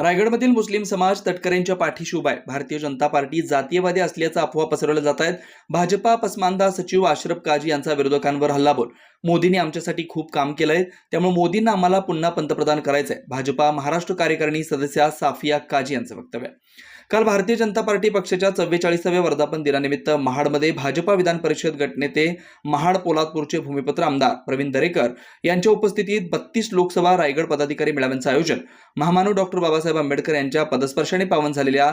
रायगडमधील मुस्लिम समाज तटकरेंच्या पाठीशी उभा आहे. भारतीय जनता पार्टी जातीयवादी असल्याचा अफवा पसरवल्या जात आहेत. भाजपा पसमानदा सचिव अशरफ काजी यांचा विरोधकांवर हल्लाबोल. मोदींनी आमच्यासाठी खूप काम केलंय. त्यामुळे मोदींना आम्हाला पुन्हा पंतप्रधान करायचंय. भाजपा महाराष्ट्र कार्यकारिणी सदस्या साफिया काजी यांचं वक्तव्य आहे. काल भारतीय जनता पार्टी पक्षाच्या चव्वेचाळीसाव्या वर्धापन दिनानिमित्त महाडमध्ये भाजपा विधान परिषद गटनेते महाड पोलादपूरचे भूमिपत्र आमदार प्रवीण दरेकर यांच्या उपस्थितीत बत्तीस लोकसभा रायगड पदाधिकारी मेळाव्यांचं आयोजन. महामानव डॉक्टर बाबासाहेब आंबेडकर यांच्या पदस्पर्शाने पावन झालेल्या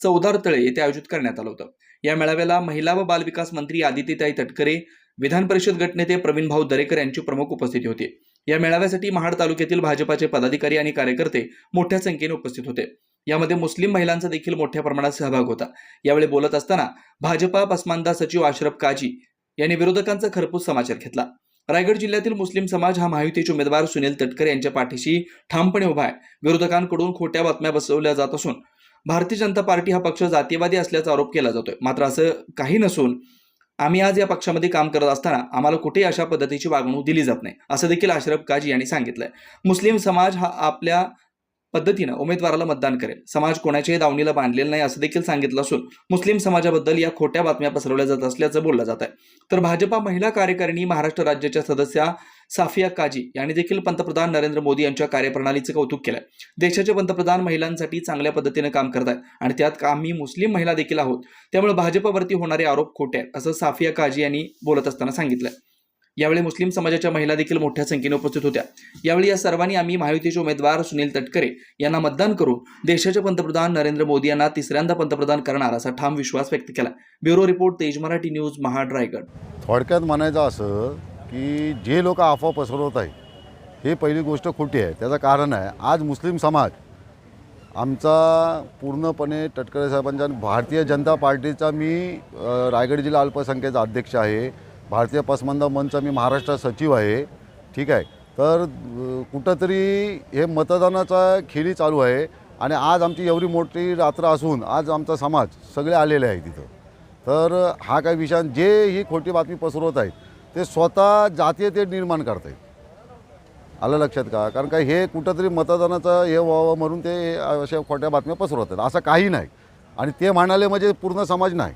चौदार तळे येथे आयोजित करण्यात आलं होतं. या मेळाव्याला महिला व बालविकास मंत्री आदित्यताई तटकरे विधान परिषद गटनेते प्रवीण भाऊ दरेकर यांची प्रमुख उपस्थिती होती. या मेळाव्यासाठी महाड तालुक्यातील भाजपाचे पदाधिकारी आणि कार्यकर्ते मोठ्या संख्येने उपस्थित होते. यामध्ये मुस्लिम महिलांचा देखील मोठ्या प्रमाणात सहभाग होता. यावेळी बोलत असताना भाजपा पसमानदा सचिव अशरफ काजी यांनी विरोधकांचा खरपूस समाचार घेतला. रायगड जिल्ह्यातील मुस्लिम समाज हा महायुतीचे उमेदवार सुनील तटकरे यांच्या पाठीशी ठामपणे उभा आहे. विरोधकांकडून खोट्या बातम्या बसवल्या जात असून भारतीय जनता पार्टी हा पक्ष जातीयवादी असल्याचा आरोप केला जातोय. मात्र असं काही नसून आम्ही आज या पक्षामध्ये काम करत असताना आम्हाला कुठेही अशा पद्धतीची वागणूक दिली जात नाही असं देखील अशरफ काजी यांनी सांगितलंय. मुस्लिम समाज हा आपल्या पद्धतीनं उमेदवाराला मतदान करेल. समाज कोणाच्याही दावणीला बांधलेला नाही असं देखील सांगितलं असून मुस्लिम समाजाबद्दल या खोट्या बातम्या पसरवल्या जात असल्याचं बोललं जात आहे. तर भाजपा महिला कार्यकारिणी महाराष्ट्र राज्याच्या सदस्या साफिया काजी यांनी देखील पंतप्रधान नरेंद्र मोदी यांच्या कार्यप्रणालीचं कौतुक केलंय. देशाचे पंतप्रधान महिलांसाठी चांगल्या पद्धतीनं काम करत आहेत आणि त्यात आम्ही मुस्लिम महिला देखील आहोत. त्यामुळे भाजपवरती होणारे आरोप खोटे आहेत असं साफिया काजी यांनी बोलत असताना सांगितलं यावेळी मुस्लिम समाजाच्या महिला देखील मोठ्या संख्येने उपस्थित होत्या. यावेळी या सर्वांनी आम्ही महायुतीचे उमेदवार सुनील तटकरे यांना मतदान करून देशाचे पंतप्रधान नरेंद्र मोदी यांना तिसऱ्यांदा पंतप्रधान करणार असा ठाम विश्वास व्यक्त केला. ब्युरो रिपोर्ट तेज मराठी न्यूज महाड रायगड थोडक्यात म्हणायचं असं की जे लोक अफवा पसरवत आहे हे पहिली गोष्ट खोटी आहे. त्याचं कारण आहे आज मुस्लिम समाज आमचा पूर्णपणे तटकरे साहेबांच्या भारतीय जनता पार्टीचा मी रायगड जिल्हा अल्पसंख्येचा अध्यक्ष आहे. भारतीय पसमंद मंच मी महाराष्ट्र सचिव आहे ठीक आहे. तर कुठंतरी हे मतदानाचा खेळी चालू आहे आणि आज आमची एवढी मोठी रात्र असून आज आमचा समाज सगळे आलेले आहे तिथं तर हा काही विषय जे ही खोटी बातमी पसरवत आहेत ते स्वतः जातीयते निर्माण करत आहेत आलं लक्षात का? कारण का हे कुठंतरी मतदानाचं हे व्हावं म्हणून ते अशा खोट्या बातम्या पसरवत आहेत असं काही नाही. आणि ते म्हणाले म्हणजे पूर्ण समाज नाही.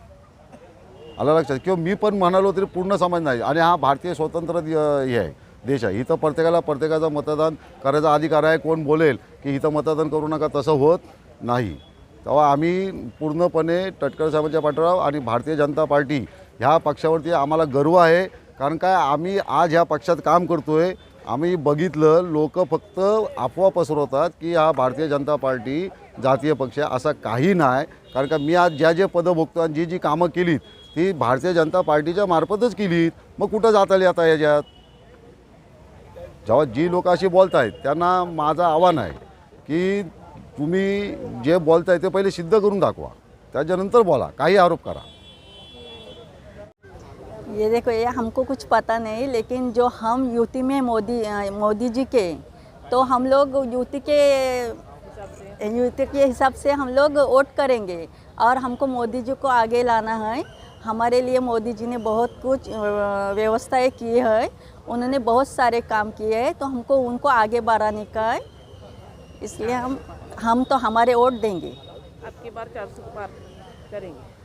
आलं लक्षात. किंवा मी पण म्हणालो तरी पूर्ण समाज नाही. आणि हा भारतीय स्वतंत्र दि- हे आहे देश आहे. इथं प्रत्येकाला प्रत्येकाचं मतदान करायचा अधिकार आहे. कोण बोलेल की इथं मतदान करू नका तसं होत नाही. तेव्हा आम्ही पूर्णपणे टटकर साहेबांच्या पाठराव आणि भारतीय जनता पार्टी ह्या पक्षावरती आम्हाला गर्व आहे. कारण काय आम्ही आज ह्या पक्षात काम करतो आहे आम्ही बघितलं लोक फक्त अफवा पसरवतात की हा भारतीय जनता पार्टी जातीय पक्ष असा काही नाही. कारण का मी आज ज्या जे पदं बघतो आणि जी जी कामं केलीत ती भारतीय जनता पार्टीच्या मार्फतच केलीत. मग कुठं जात आली आता याच्यात? जेव्हा जी लोक अशी बोलत आहेत त्यांना माझं आव्हान आहे की तुम्ही जे बोलताय ते पहिले सिद्ध करून दाखवा. त्याच्यानंतर बोला काही आरोप करा. ये देखो ये हमको कुछ पता नहीं लेकिन जो हम यूटी में मोदी मोदी जी के तो हम लोग यूटी के यूटी के हिसाब से हम लोग वोट करेंगे और हमको मोदी जी को आगे लाना है। हमारे लिए मोदी जी ने बहुत कुछ व्यवस्थाएँ की है। उन्होंने बहुत सारे काम किए हैं तो हमको उनको आगे बढ़ाने का है। इसलिए हम हम तो हमारे वोट देंगे। आपकी बार चार सौ पार करेंगे।